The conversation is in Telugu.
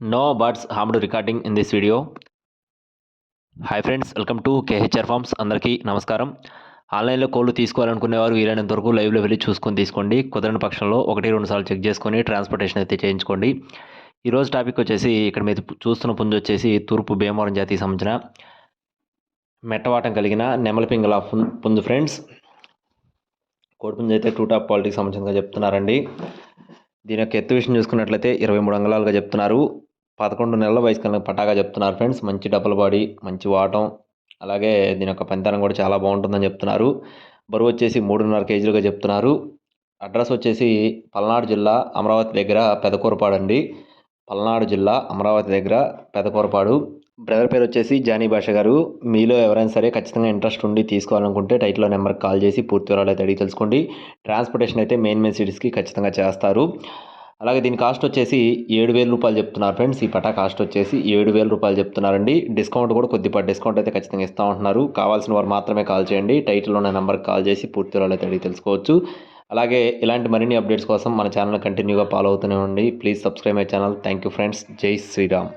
No birds harmed recording in this video hi friends welcome to KHR farms అందరికీ నమస్కారం. ఆన్లైన్లో కోళ్ళు తీసుకోవాలనుకునేవారు వీలైనంత వరకు లైవ్లో వెళ్ళి చూసుకొని తీసుకోండి. కుదరని పక్షంలో ఒకటి రెండు సార్లు చెక్ చేసుకొని ట్రాన్స్పోర్టేషన్ అయితే చేయించుకోండి. ఈరోజు టాపిక్ వచ్చేసి ఇక్కడ మీరు చూస్తున్న పుంజు వచ్చేసి తూర్పు భీమవరం జాతికి సంబంధించిన మెట్టవాటం కలిగిన నెమలపింగల పుంజు ఫ్రెండ్స్ కోడిపుంజు అయితే టూ టాప్ క్వాలిటీకి సంబంధించినగా చెప్తున్నారండి. దీని యొక్క ఎత్తు విషయం చూసుకున్నట్లయితే ఇరవై మూడు అంగళాలుగా చెప్తున్నారు. పదకొండు నెలల వయసు కన్నా పటాగా చెప్తున్నారు ఫ్రెండ్స్. మంచి డబుల్ బాడీ మంచి వాటం అలాగే దీని యొక్క పనితనం కూడా చాలా బాగుంటుందని చెప్తున్నారు. బరువు వచ్చేసి మూడున్నర కేజీలుగా చెప్తున్నారు. అడ్రస్ వచ్చేసి పల్నాడు జిల్లా అమరావతి దగ్గర పెదకూరపాడు అండి పల్నాడు జిల్లా అమరావతి దగ్గర పెదకూరపాడు. బ్రదర్ పేరు వచ్చేసి జానీ భాష గారు. మీలో ఎవరైనా సరే ఖచ్చితంగా ఇంట్రెస్ట్ ఉండి తీసుకోవాలనుకుంటే టైట్లో నెంబర్కి కాల్ చేసి పూర్తి వివరాలు అయితే అడిగి తెలుసుకోండి. ట్రాన్స్పోర్టేషన్ అయితే మెయిన్ మెయిన్ సిటీస్కి ఖచ్చితంగా చేస్తారు. అలాగే దీని కాస్ట్ వచ్చేసి ఏడు వేల రూపాయలు చెప్తున్నారు ఫ్రెండ్స్. ఈ పటా కాస్ట్ వచ్చేసి ఏడు వేల రూపాయలు చెప్తున్నారండి. డిస్కౌంట్ కూడా కొద్దిపాటి డిస్కౌంట్ అయితే ఖచ్చితంగా ఇస్తూ ఉంటున్నారు. కావాల్సిన వారు మాత్రమే కాల్ చేయండి. టైటిల్లో ఉన్న నెంబర్కి కాల్ చేసి పూర్తి వివరాలు అయితే అడిగి తెలుసుకోవచ్చు. అలాగే ఇలాంటి మరిన్ని అప్డేట్స్ కోసం మన ఛానల్ కంటిన్యూగా ఫాలో అవుతూనే ఉండి please subscribe my channel thank you friends జై శ్రీరామ్.